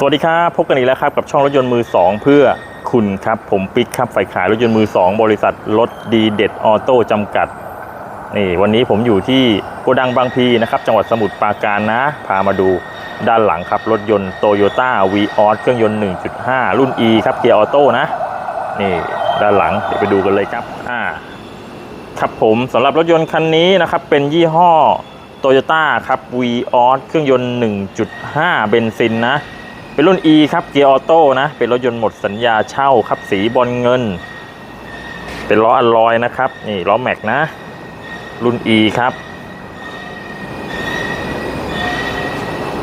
สวัสดีครับพบกันอีกแล้วครับกับช่องรถยนต์มือ 2 เพื่อคุณครับผมปิ๊กครับฝ่ายขายรถยนต์มือ 2 บริษัทรถดีเด็ดออโต้จำกัดนี่วันนี้ผมอยู่ที่โกดังบางพีนะครับจังหวัดสมุทรปราการนะ พามาดูด้านหลังครับรถยนต์โตโยต้าวีออสเครื่องยนต์ 1.5 รุ่น E ครับเกียร์ออโต้นะนี่ด้านหลังเดี๋ยวไปดูกันเลยครับอ่าครับผมสำหรับรถยนต์คันนี้นะครับเป็นยี่ห้อโตโยต้าครับ v ีออสเครื่องยนต์ 1.5 เบนซินนะ เป็นรุ่น E ครับเกียร์ออโต้นะ เป็นรถยนต์หมดสัญญาเช่าครับสีบอลเงิน เป็นล้ออัลลอยนะครับ นี่ล้อแม็กนะ รุ่น E ครับ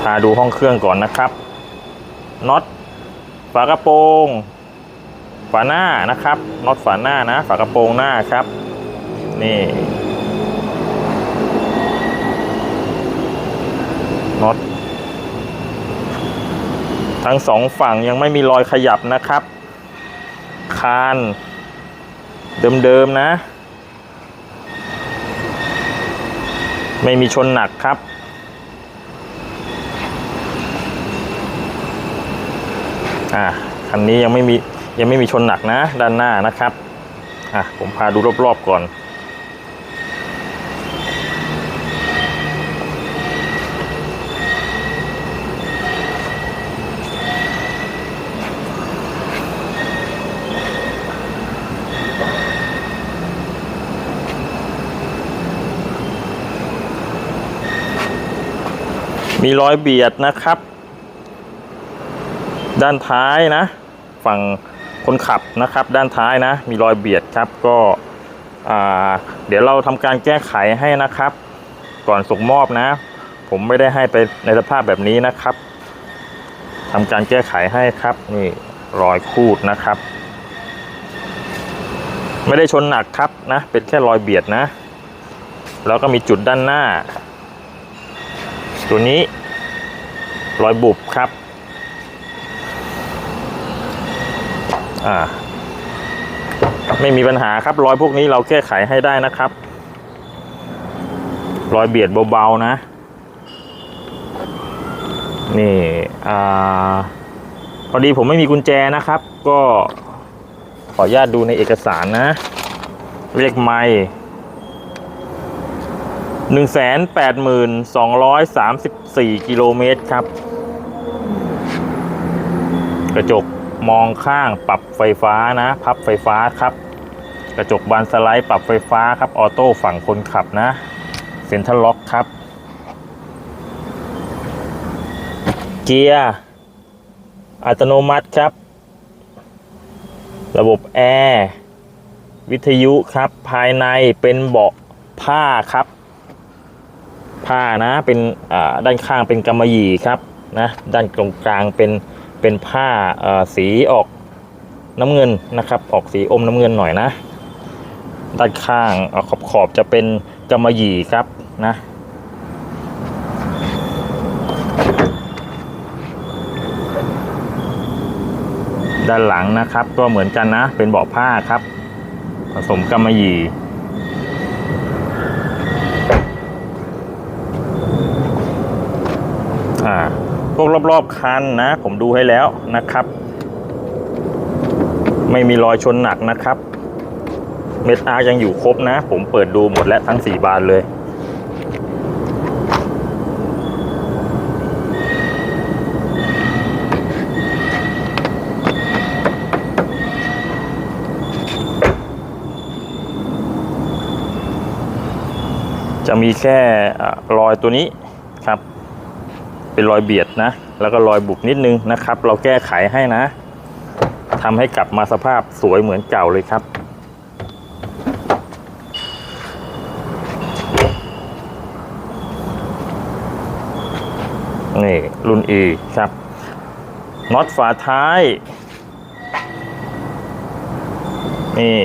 พาดูห้องเครื่องก่อนนะครับน็อตฝากระโปรงฝาหน้านะครับน็อตฝาหน้านะ ฝากระโปรงหน้าครับ นี่น็อต ทั้งสองฝั่งยังไม่มีรอยขยับนะครับ คานเดิมๆนะ ไม่มีชนหนักครับอ่าคันนี้ยังไม่มียังไม่มีชนหนักนะด้านหน้านะครับอะผมพาดูรอบๆก่อน มีรอยเบียดนะครับ ด้านท้ายนะ ฝั่งคนขับนะครับ ด้านท้ายนะ มีรอยเบียดครับก็เดี๋ยวเราทำการแก้ไขให้นะครับ ก่อนส่งมอบนะ ผมไม่ได้ให้ไปในสภาพแบบนี้นะครับทำการแก้ไขให้ครับนี่รอยคูดนะครับ ไม่ได้ชนหนักครับนะ เป็นแค่รอยเบียดนะ แล้วก็มีจุดด้านหน้า ตัวนี้ รอยบุบครับ อ่า ไม่มีปัญหาครับรอยพวกนี้เราแก้ไขให้ได้นะครับ รอยเบียดเบาๆนะ นี่ อ่า พอดีผมไม่มีกุญแจนะครับ ก็ขออนุญาตดูในเอกสารนะ เลขไมล์ 1,8234 กิโลเมตรครับ กระจกมองข้างปรับไฟฟ้านะ พับไฟฟ้าครับ กระจกบานสไลด์ปรับไฟฟ้าครับ ออโต้ฝั่งคนขับนะ เซ็นทรัลล็อกครับ เกียร์ อัตโนมัติครับ ระบบแอร์ วิทยุครับ ภายในเป็นเบาะผ้าครับ ผ้านะเป็นด้านข้างเป็นกำมะหยี่ครับนะด้านตรงกลางเป็นเป็นผ้าสีออกน้ำเงินนะครับออกสีอมน้ำเงินหน่อยนะด้านข้างอขอบขอบจะเป็นกำมะหยี่ครับนะด้านหลังนะครับก็เหมือนกันนะเป็นเบาะผ้าครับ ผสมกำมะหยี่ พวกรอบๆคันนะ ผมดูให้แล้วนะครับไม่มีรอยชนหนักนะครับ เม็ดอาร์ยังอยู่ครบนะ ผมเปิดดูหมดแล้วทั้ง 4 บานเลย จะมีแค่อรอยตัวนี้ครับ เป็นรอยเบียดนะ แล้วก็รอยบุบนิดนึงนะครับ เราแก้ไขให้นะทำให้กลับมาสภาพสวยเหมือนเก่าเลยครับนี่รุ่น E ครับน็อตฝาท้าย นี่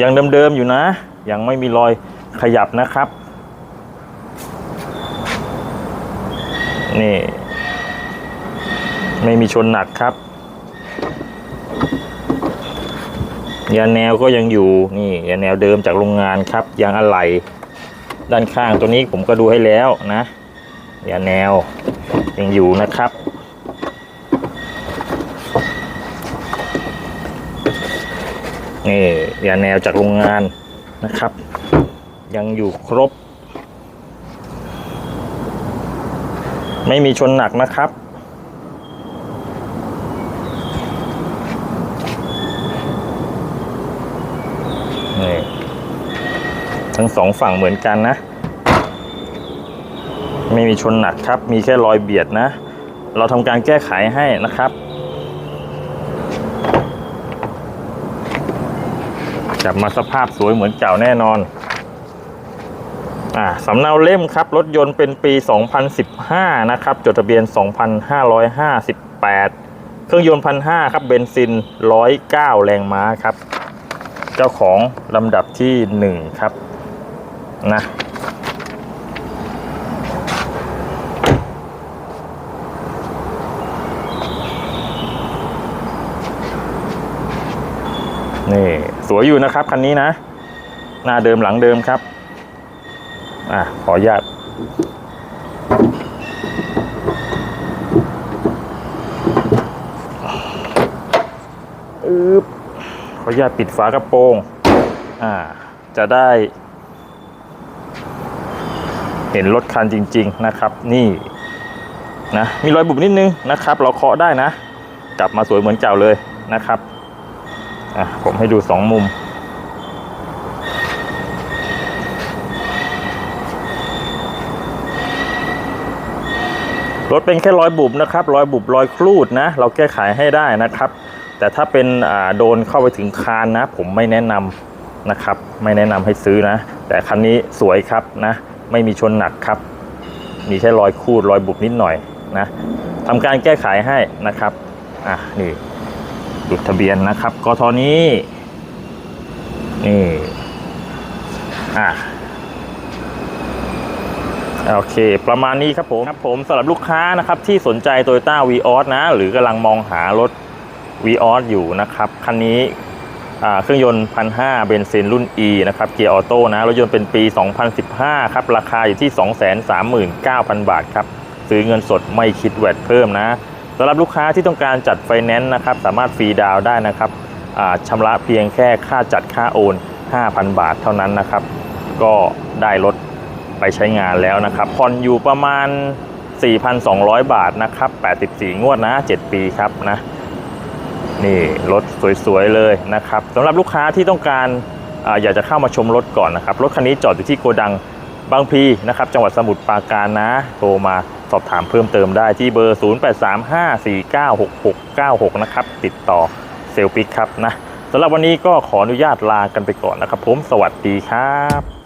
ยังเดิมๆอยู่นะ ยังไม่มีรอยขยับนะครับ นี่ ไม่มีชนหนักครับ ยาแนวก็ยังอยู่นี่ยาแนวเดิมจากโรงงานครับยางอะไหล่ด้านข้างตัวนี้ผมก็ดูให้แล้วนะยาแนวยังอยู่นะครับนี่ยาแนวจากโรงงานนะครับ ยังอยู่ครบ ไม่มีชนหนักนะครับ นี่ ทั้งสองฝั่งเหมือนกันนะ ไม่มีชนหนักครับ มีแค่รอยเบียดนะ เราทำการแก้ไขให้นะครับกลับมาสภาพสวยเหมือนเก่าแน่นอน อ่าสำเนาเล่มครับ รถยนต์เป็นปี 2015 นะครับ จดทะเบียน 2558 เครื่องยนต์1,500ครับ เบนซิน 109 แรงม้าครับ เจ้าของลำดับที่ 1 ครับนะนี่ สวยอยู่นะครับ คันนี้นะ หน้าเดิมหลังเดิมครับ อะขออนุญาตอึบขออนุญาตปิดฝากระโปรงอ่าจะได้ เห็นรถคันจริง ๆนะครับ นี่นะมีรอยบุบนิดนึงนะครับ เราเคาะได้นะ กลับมาสวยเหมือนเก่าเลยนะครับอะผมให้ดูสองมุม รถเป็นแค่รอยบุบนะครับรอยบุบรอยครูดนะ เราแก้ไขให้ได้นะครับ แต่ถ้าเป็นอ่าโดนเข้าไปถึงคานนะ ผมไม่แนะนำนะครับ ไม่แนะนำให้ซื้อนะ แต่คันนี้สวยครับนะ ไม่มีชนหนักครับ มีแค่รอยครูดรอยบุบนิดหน่อยนะทำการแก้ไขให้นะครับอะนี่จุดทะเบียนนะครับกทนี้นี่อะ โอเค ประมาณนี้ครับผมครับผมสำหรับลูกค้านะครับที่สนใจ Toyota v ีออสนะ หรือกำลังมองหารถ v ีออสอยู่นะครับ คันนี้เครื่องยนต์1,500เบนซินรุ่น E นะครับ เกียร์ออโต้นะ รถยนต์เป็นปี 2015 ครับ ราคาอยู่ที่ 239,000 บาทครับ ซื้อเงินสดไม่คิดแวดเพิ่มนะสำหรับลูกค้าที่ต้องการจัดไฟแนนซ์นะครับ สามารถฟรีดาวได้นะครับชำระเพียงแค่ค่าจัดค่าโอน 5,000 บาทเท่านั้นนะครับ ก็ได้รถ ไปใช้งานแล้วนะครับผ่อนอยู่ประมาณ 4,200 บาทนะครับ 84 งวดนะ 7 ปีครับนะ นี่รถสวยๆเลยนะครับสำหรับลูกค้าที่ต้องการอาอยากจะเข้ามาชมรถก่อนนะครับ รถคันนี้จอดอยู่ที่โกดังบางพีนะครับ จังหวัดสมุทรปราการนะ โทรมาสอบถามเพิ่มเติมได้ที่เบอร์ 0835496696 นะครับ ติดต่อเซลปิกครับนะสำหรับวันนี้ก็ขออนุญาตลากันไปก่อนนะครับผมสวัสดีครับ